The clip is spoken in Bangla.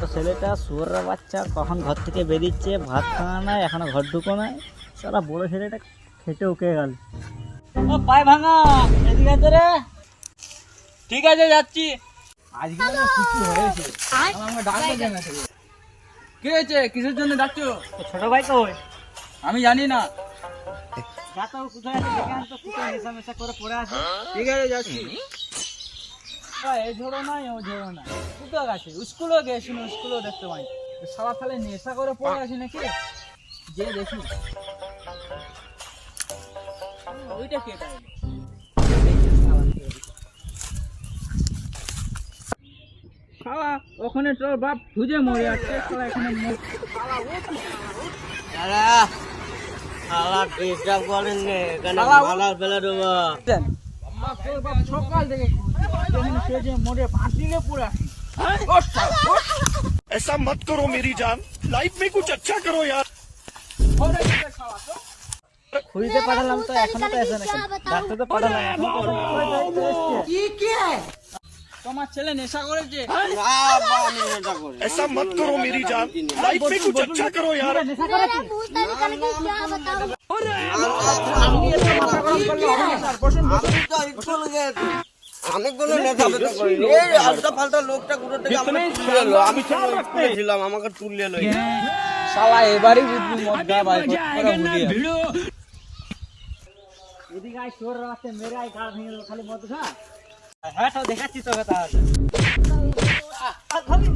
তো ছেলেটা শুয়োরের বাচ্চা কখন ঘর থেকে বেরিয়েছে ভাত খাওয়া নাই এখনও ঘর ঢুকো নাই। সারা বড় ছেলেটা খেটে উকে গেল। ও পায়ে ভাঙা এদিকে তো রে ঠিক আছে যাচ্ছি। আজকে যেন কিছু হয়েছে। আমাকে ডাকতে কেন কি হয়েছে? কিসের জন্য ডাকছো? ছোট ভাই কই? আমি জানি না। কোথায় আছে দেখে আনতো কোথায় নেশা করে পড়ে আছে। ঠিক আছে যাচ্ছি। এই ঝোড়ো নাই ও ঝোড়ো নাই। গেছে স্কুলেও স্কুলেও দেখতে পাই সারা তাহলে নেশা করে পড়ে নাকি? যে দেখি। ওইটা কে খাওয়া ওখানে তোর বাপ খুঁজে মরে যাচ্ছে তোরা এখানে দেন। তোর বাপ সকাল থেকে মরে পাঁচিলে পড়ে আছে ऐसा मत करो मेरी जान लाइफ में कुछ अच्छा करो यार খুঁজতে পাঠালাম তো এখনো তো এসে নাকি ডাক্তার তো পাঠালাম এখন তো কোথায় যাইতে এসছে? তোমার ছেলে নেশা করেছে ऐसा मत करो मेरी जान लाइफ में कुछ अच्छा करो यार নেশা করেছি আমি কোনো নেতা ফেতা করিনি। এই আলতা ফালতা লোকটা কোথা থেকে আমাকে তুলে এলো। আমি ছিলাম আমাকে তুলে এলো। শালা এবারই বুঝবি মদ গা ভাই এদিকে আই চোর রাস্তে মেরে আই গাড় ভেঙে দেবো খালি মদ খা। হ্যাঁ তো দেখাচ্ছি তোকে তাহলে। আমি